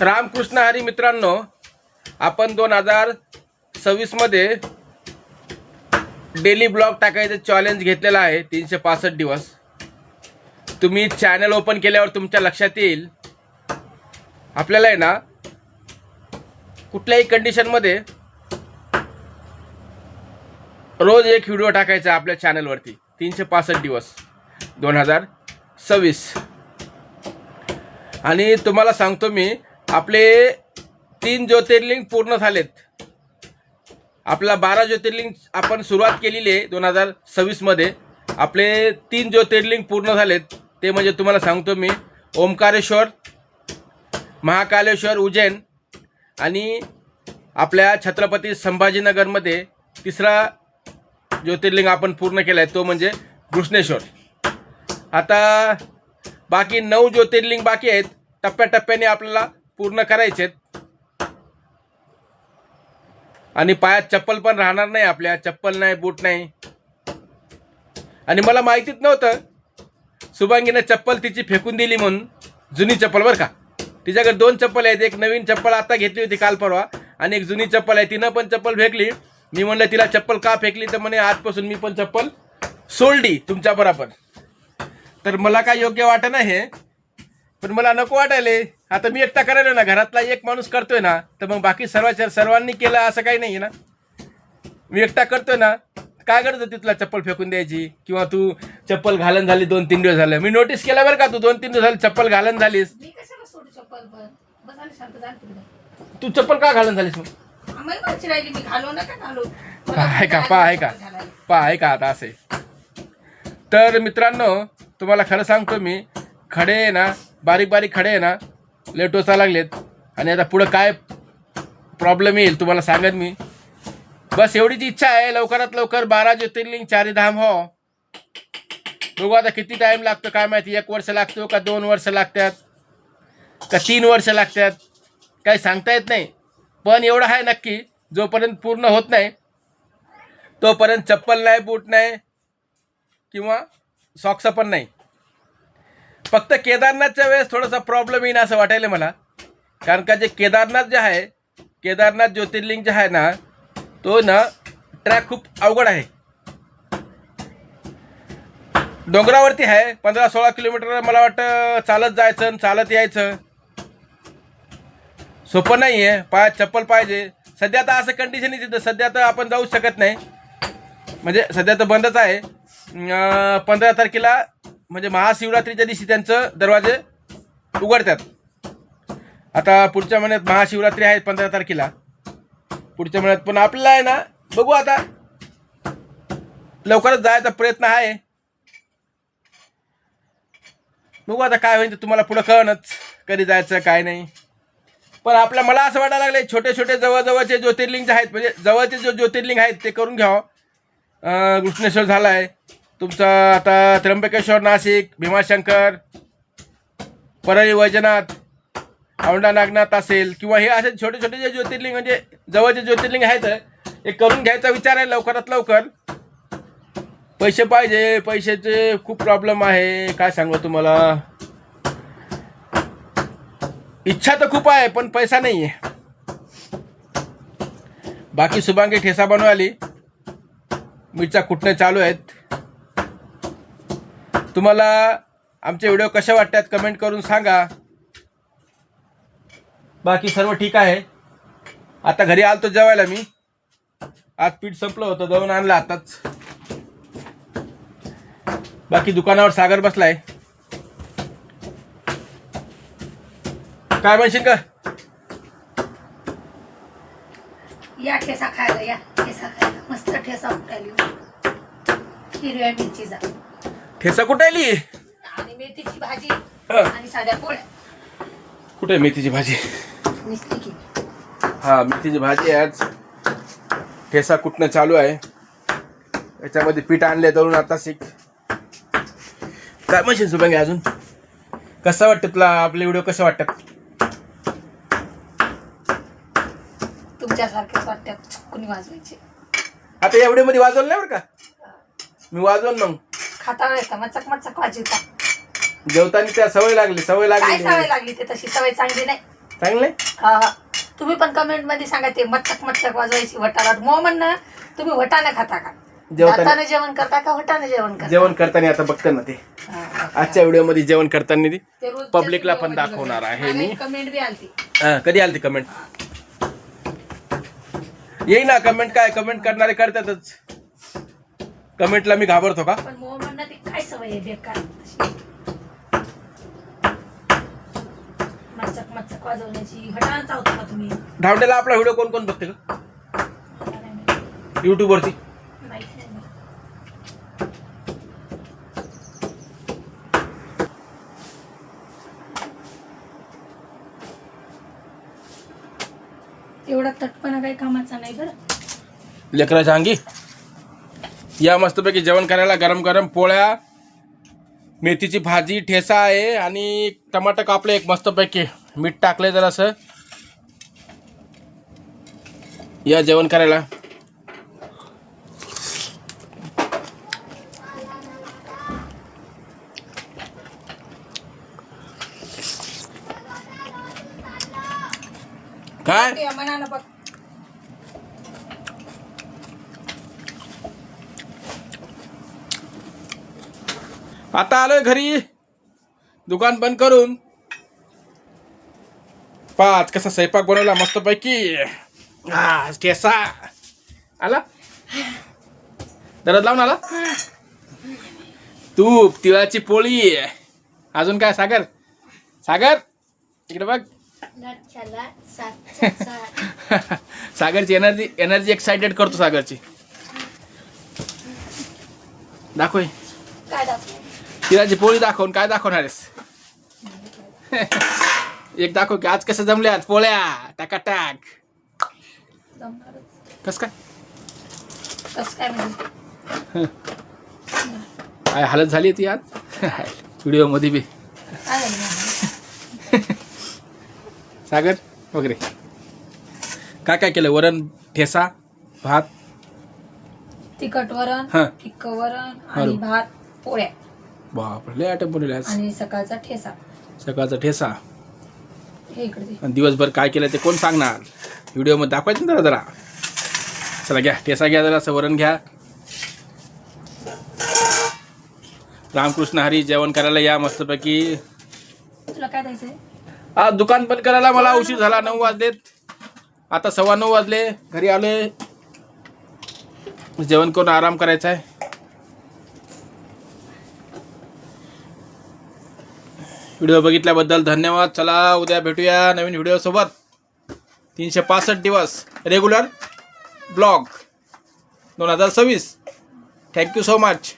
रामकृष्ण हरी मित्रांनो आपण दोन हजार सव्वीसमध्ये डेली ब्लॉग टाकायचं चॅलेंज घेतलेलं आहे तीनशे पासष्ट दिवस. तुम्ही चॅनल ओपन केल्यावर तुमच्या लक्षात येईल. आपल्याला आहे ना कुठल्याही कंडिशनमध्ये रोज एक व्हिडिओ टाकायचा आपल्या चॅनलवरती तीनशे पासष्ट दिवस दोन हजार सव्वीस. आणि तुम्हाला सांगतो मी आपले तीन ज्योतिर्लिंग पूर्ण झालेत. आपला बारा ज्योतिर्लिंग आपण सुरुवात केलेली आहे दोन हजार सव्वीसमध्ये आपले तीन ज्योतिर्लिंग पूर्ण झालेत. ते म्हणजे तुम्हाला सांगतो मी ओंकारेश्वर महाकालेश्वर उज्जैन आणि आपल्या छत्रपती संभाजीनगरमध्ये तिसरा ज्योतिर्लिंग आपण पूर्ण केला आहे तो म्हणजे घृष्णेश्वर. आता बाकी नऊ ज्योतिर्लिंग बाकी आहेत. टप्प्याटप्प्याने आपल्याला पूर्ण करायचे आणि पायात चप्पल पण राहणार नाही आपल्या. चप्पल नाही बूट नाही. आणि मला माहितीच नव्हतं सुभांगीनं चप्पल तिची फेकून दिली म्हणून. जुनी चप्पल बरं का. तिच्याकडे दोन चप्पल आहेत एक नवीन चप्पल आता घेतली होती काल परवा आणि एक जुनी चप्पल आहे. तिनं पण चप्पल फेकली. मी म्हणलं तिला चप्पल का फेकली? तर म्हणे आजपासून मी पण चप्पल सोडली तुमच्या बरोबर तर मला काय योग्य वाटत नाही हे पण मला नको वाटायले. आता मी एकटा करायला ना घरातला एक माणूस करतोय ना तर मग बाकी सर्वांच्या सर्वांनी केलं असं काही नाही ना. मी एकटा करतोय ना काय गरज होती तुला चप्पल फेकून द्यायची? किंवा तू चप्पल घालन झाली दोन तीन दिवस झाले. मी नोटीस केलं बरं का तू दोन तीन दिवस झाले चप्पल घालन झालीस. मी कशाला सोडू चप्पल पण? बसायला शांत जा तिकडे. तू चप्पल का घालन झालीस मग? आम्हाला माहिती राहिली मी घालू नका घालू. आहे का पा आहे का. पा आहे का आता असे तर मित्रांनो तुम्हाला खरं सांगतो मी खडे आहे ना बारीक बारीक खडे आहे ना लेट टोचा लागलेत. आणि आता पुढं काय प्रॉब्लेम येईल तुम्हाला सांगत मी. बस एवढीच इच्छा आहे लवकरात लवकर बारा ज्योतिर्लिंग चारीधाम हो. बघू आता किती टाईम लागतो काय माहिती एक वर्ष लागतो का दोन वर्ष लागतात का तीन वर्ष लागतात काही सांगता येत नाही. पण एवढं आहे नक्की जोपर्यंत पूर्ण होत नाही तोपर्यंत चप्पल नाही बूट नाही किंवा सॉक्स पण नाही. फक्त केदारनाथच्या वेळेस थोडासा प्रॉब्लेम येईन असं वाटायला मला. कारण का जे केदारनाथ जे आहे केदारनाथ ज्योतिर्लिंग जे आहे ना तो ना ट्रॅक खूप अवघड आहे. डोंगरावरती आहे पंधरा सोळा किलोमीटर मला वाटतं चालत जायचं आणि चालत यायचं. सोपं नाही आहे पायात चप्पल पाहिजे. सध्या तर असं कंडिशन आहे तिथं. सध्या तर आपण जाऊ शकत नाही. म्हणजे सध्या तर बंदच आहे. पंधरा तारखेला म्हणजे महाशिवरात्रीच्या दिवशी त्यांचं दरवाजे उघडतात. आता पुढच्या महिन्यात महाशिवरात्री आहे पंधरा तारखेला. पुढच्या महिन्यात पण आपल्याला आहे ना बघू आता. लवकरच जायचा प्रयत्न आहे. बघू आता काय होईल तुम्हाला पुढं कळणच कधी जायचं काय नाही. पण आपल्या मला असं वाटायला लागलं छोटे छोटे जवळजवळचे ज्योतिर्लिंग जे आहेत म्हणजे जवळचे जो ज्योतिर्लिंग आहेत ते करून घ्यावं. कृष्णेश्वर घृष्णेश्वर झाला आहे तुमचा आता त्र्यंबकेश्वर नाशिक भीमाशंकर परळी वैजनाथ औंढा नागनाथ असेल किंवा हे असे छोटे छोटे जे ज्योतिर्लिंग म्हणजे जवळचे ज्योतिर्लिंग आहेत हे करून घ्यायचा विचार आहे लवकरात लवकर. पैसे पाहिजे पैशाचे खूप प्रॉब्लेम आहे. काय सांगू तुम्हाला? इच्छा तर खूप आहे पण पैसा नाही आहे बाकी शुभांगी ठेसा बनवाली मिरच्या कुटणे चालू आहेत? तुम्हाला आमचे व्हिडिओ कसे वाटतात कमेंट करून सांगा. बाकी सर्व ठीक आहे. आता घरी आलतो जेवायला मी. आज पीठ संपलं होतं जाऊन आणलं आताच. बाकी दुकानावर सागर बसलाय. काय म्हणशील का या ठेसा खायला या ठेसा खायला. मस्त ठेसा उठायला हिरव्या मिरचीचा. ठेसा कुठे आली? आणि मेथीची भाजी आणि साध्या पोळ्या. कुठे आहे मेथीची भाजी? निसती की. हा मेथीची भाजी आहे आज. ठेसा कुटणं चालू आहे? याच्यामध्ये पीठ आणले तरुण आता शिक काय म्हणशील सुभांगी अजून? कसं वाटतं तुला? आपले व्हिडिओ कसे वाटतात? तुमच्यासारखेच वाटतात कुणी वाजवायचे? आता या व्हिडिओमध्ये वाजवलं नाही बरं का? मी वाजवून मग. खाता वेळेस का मचक मचक वाजवता. जेवताना त्या सवय लागली सवय काय लागली सवय लागली ते तशी? सवय चांगली नाही. चांगले? हा हा. तुम्ही पण कमेंटमध्ये सांगा ते मच्छक मच्छक वाजवायची वटारात. मो म्हणणं तुम्ही वटाने खाता का? जेवताना दाताने जेवण करता का वटाने जेवण करता? जेवण करताना आता बघते ना ते. हा, हा. आजच्या व्हिडिओमध्ये जेवण करताना ती पब्लिकला पण दाखवणार बघा. आहे आणि मी. कमेंट बी आलती. हा, कधी आली ती कमेंट येई ना कमेंट काय? कमेंट करणारे करतातच. कमेंटला मी घाबरतो का? पण मो म्हणणं ती काय सवय आहे बेकार? वाजवण्याची. वटाने चावता का तुम्ही? धावडेला आपला व्हिडिओ कोण कोण बघते का? मला नाही माहिती. युट्यूब वरती. माहीत नाही मला. एवढा तटपणा काही कामाचा नाही बरं. लेकराच्या अंगी? या मस्तपैकी जेवण करायला गरम गरम पोळ्या मेथीची भाजी ठेसा आहे आणि टमाटर कापले एक मस्तपैकी. मीठ टाकले जरासं. या जेवण करायला. काय ते मनानं बघ आता आलोय घरी. दुकान बंद करून. पाच कसा स्वयंपाक बनवला मस्तपैकी. हा ठेसा. आला? दरद लावून आला? तूप तिळाची पोळी. अजून काय सागर? सागर? इकडे बघ. सागरची एनर्जी एनर्जी एक्साइटेड करतो सागरची. दाखव तिळाची पोळी दाखवून काय दाखवणार आहेस? एक दाखव की आज कसं जमल्यात पोळ्या टाकाटाक. कस काय? कसं काय हालत झाली ती आज? व्हिडिओमध्ये बी? सागर वगैरे. काय काय केलं? वरण ठेसा भात? तिखट वरण. फिक्क वरण आणि. भात पोळ्या. बापरे लय आयटम बनवले आज. आणि सकाळचा ठेसा. सकाळचा ठेसा. हे इकडे दे. आणि दिवसभर काय केलं ते कोण सांगणार? व्हिडिओमध्ये दाखवायचं ना जरा जरा. चला घ्या ठेसा घ्या जरा असं वरण घ्या. रामकृष्ण हरी जेवण करायला या मस्तपैकी. तुला काय द्यायचंय? आज दुकान बंद करायला मला उशीर झाला नऊ वाजलेत. आता सव्वा नऊ वाजले घरी आलोय. जेवण करून आराम करायचा आहे व्हिडिओ बघितल्याबद्दल धन्यवाद. चला उद्या भेटूया नवीन व्हिडिओसोबत. तीनशे पासष्ट दिवस रेग्युलर ब्लॉग दोन हजार सव्वीस. Thank you so much